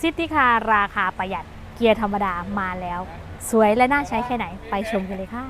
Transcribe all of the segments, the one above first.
ซิตี้คาร์ราคาประหยัดเกียร์ธรรมดามาแล้ว สวยและน่าใช้แค่ไหนไปชมกันเลยค่ะ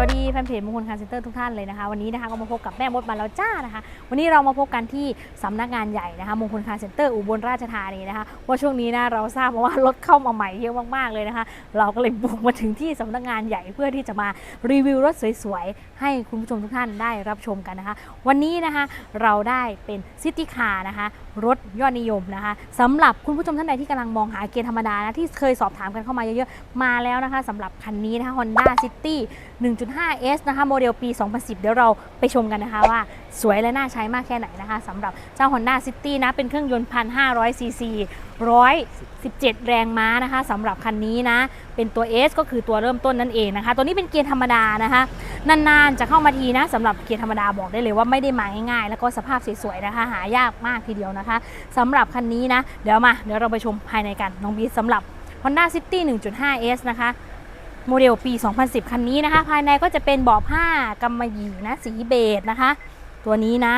วัสดีแฟนเพจมงคลคาร์เซ็นเตอร์ทุกท่านเลยนะคะ วันนี้นะคะก็มาพบกับแม่มดมาแล้วจ้านะคะ วันนี้เรามาพบกันที่สำนักงานใหญ่นะคะมงคลคาร์เซ็นเตอร์อุบลราชธานีนะคะว่าช่วงนี้นะเราทราบมาว่ารถเข้ามาใหม่เยอะมากๆเลยนะคะ เราก็เลยบุกมาถึงที่สำนักงานใหญ่เพื่อที่จะมารีวิวรถสวยๆให้คุณผู้ชมทุกท่านได้รับชมกันนะคะ วันนี้นะคะเราได้เป็นซิตี้คาร์นะคะรถยอดนิยมนะคะสำหรับคุณผู้ชมท่านใดที่กำลังมองหาเกียร์ธรรมดานะที่เคยสอบถามกันเข้ามาเยอะๆมาแล้วนะคะสำหรับคันนี้นะคะ Honda City 1.5S นะคะโมเดลปี 2010 เดี๋ยวเราไปชมกันนะคะว่าสวยและน่าใช้มากแค่ไหนนะคะสำหรับเจ้า Honda City นะ เป็นเครื่องยนต์ 1,500 ซีซี117 แรงม้านะคะสำหรับคันนี้นะ เป็นตัว S ก็คือตัวเริ่มต้นนั่นเองนะคะ ตัวนี้เป็นเกียร์ธรรมดานะคะ นานๆจะเข้ามาทีนะสำหรับเกียร์ธรรมดาบอกได้เลยว่าไม่ได้มาง่ายๆ แล้วก็สภาพสวยๆนะคะ หายากมากทีเดียวนะคะสำหรับคันนี้นะ เดี๋ยวมาเดี๋ยวเราไปชมภายในกันน้องบีสำหรับ Honda City 1.5S นะคะ โมเดลปี 2010 คันนี้นะคะ ภายในก็จะเป็นเบาะผ้ากำมะหยี่นะ สีเบจนะคะ ตัวนี้นะ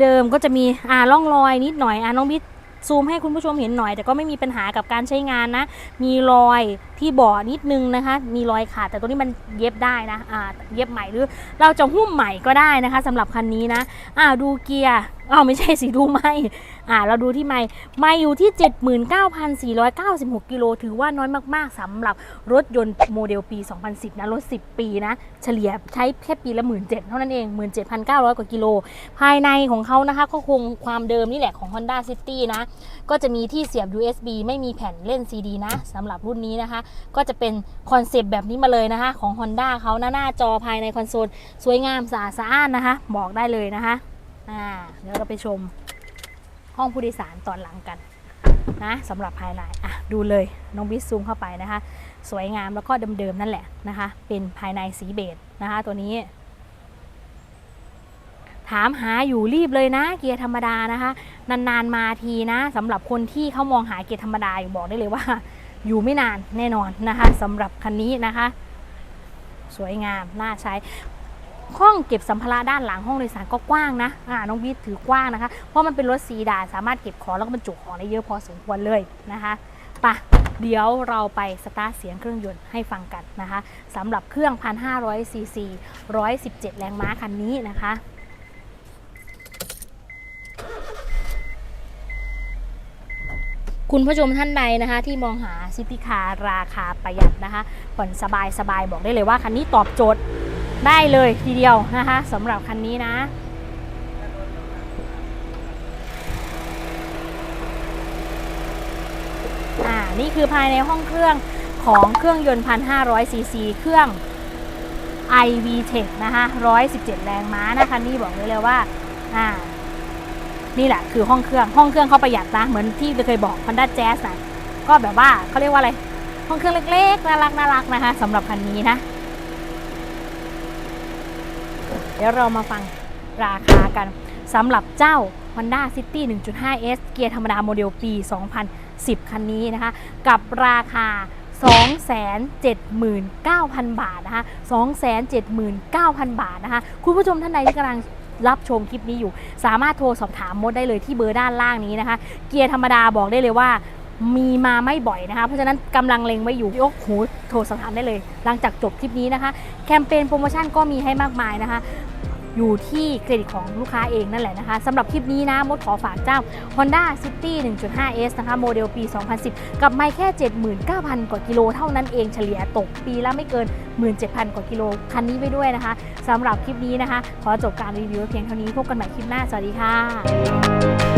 เดิมๆก็จะมีอ่าร่องรอยนิดหน่อยอ่าน้องบิ๊ซูมให้คุณผู้ชมเห็นหน่อย แต่ก็ไม่มีปัญหากับการใช้งานนะ มีรอยที่เบาะนิดนึงนะคะ มีรอยขาดแต่ตัวนี้มันเย็บได้นะอ่าเย็บใหม่หรือเราจะหุ้มใหม่ก็ได้นะคะสำหรับคันนี้นะอ่าดูเกียร์ อ้าวไม่ใช่สิดูไม่อ่าเราดูที่ไม่ไม่อยู่ที่ 79,496 กิโลถือว่าน้อยมาก ๆสำหรับรถยนต์โมเดลปี 2010 นะ รถ 10 ปีนะ เฉลี่ยใช้แค่ปีละ 17,000เท่านั้นเอง 17,900 กว่ากิโล ภายในของเขานะคะ ก็คงความเดิมนี่แหละของ Honda City นะ ก็จะมีที่เสียบ USB ไม่มีแผ่นเล่น CD นะสำหรับรุ่นนี้นะคะ ก็จะเป็นคอนเซปต์แบบนี้มาเลยนะคะ ของ Honda เขานะหน้าจอภายในคอนโซลสวยงามสะอาดสะอ้านนะคะ บอกได้เลยนะคะ อ่าเดี๋ยวเราไปชมห้องผู้โดยสารตอนหลังกันนะสำหรับภายในอะดูเลยน้องบิสซูมเข้าไปนะคะ สวยงามแล้วก็เดิมๆนั่นแหละนะคะ เป็นภายในสีเบจนะคะ ตัวนี้ ถามหาอยู่รีบเลยนะ เกียร์ธรรมดานะคะ นานๆมาทีนะสำหรับคนที่เขามองหาเกียร์ธรรมดาอยู่บอกได้เลยว่า อยู่ไม่นานแน่นอนนะคะสำหรับคันนี้นะคะ สวยงามน่าใช้ ห้องเก็บสัมภาระด้านหลังห้องโดยสารก็กว้างนะอ่าน้องบีถือกว้างนะคะ เพราะมันเป็นรถซีดานสามารถเก็บของแล้วก็บรรจุของได้เยอะพอสมควรเลยนะคะปะเดี๋ยวเราไปสตาร์ทเสียงเครื่องยนต์ให้ฟังกันนะคะสำหรับเครื่อง 1,500 ซีซี 117 แรงม้าคันนี้นะคะคุณผู้ชมท่านใดนะคะ ที่มองหาซิตี้คาร์ราคาประหยัดนะคะผ่อนสบายสบายบอกได้เลยว่าคันนี้ตอบโจทย์ ได้เลยทีเดียวนะคะสำหรับคันนี้นะ อ่า นี่คือภายในห้องเครื่องของเครื่องยนต์ 1,500 ซีซี เครื่อง iV Tech นะคะ 117 แรงม้านะคะนี่บอกเลยเลยว่า อ่า นี่แหละคือห้องเครื่อง ห้องเครื่องเขาประหยัดนะ เหมือนที่เคยบอก Honda Jazz นะก็แบบว่าเขาเรียกว่าอะไร ห้องเครื่องเล็กๆ น่ารักน่ารักนะคะสำหรับคันนี้นะ เดี๋ยวเรามาฟังราคากันสำหรับเจ้า Honda City 1.5S เกียร์ธรรมดาโมเดลปี 2010 คันนี้นะคะ กับราคา 279,000 บาทนะคะ 279,000 บาทนะคะ คุณผู้ชมท่านใดที่กำลังรับชมคลิปนี้อยู่ สามารถโทรสอบถามมดได้เลยที่เบอร์ด้านล่างนี้นะคะ เกียร์ธรรมดาบอกได้เลยว่า มีมาไม่บ่อยนะคะ เพราะฉะนั้นกำลังเล็งไว้อยู่ยกหูโทรสอบถามได้เลย หลังจากจบคลิปนี้นะคะ แคมเปญโปรโมชั่นก็มีให้มากมายนะคะ อยู่ที่เครดิตของลูกค้าเองนั่นแหละนะคะสำหรับคลิปนี้นะมดขอฝากเจ้า Honda City 1.5S นะคะ โมเดลปี 2010 กับไม่แค่ 79,000 กว่ากิโลเท่านั้นเองเฉลี่ยตกปีละไม่เกิน 17,000 กว่ากิโลคันนี้ไปด้วยนะคะสำหรับคลิปนี้นะคะ ขอจบการรีวิวเพียงเท่านี้พบกันใหม่คลิปหน้าสวัสดีค่ะ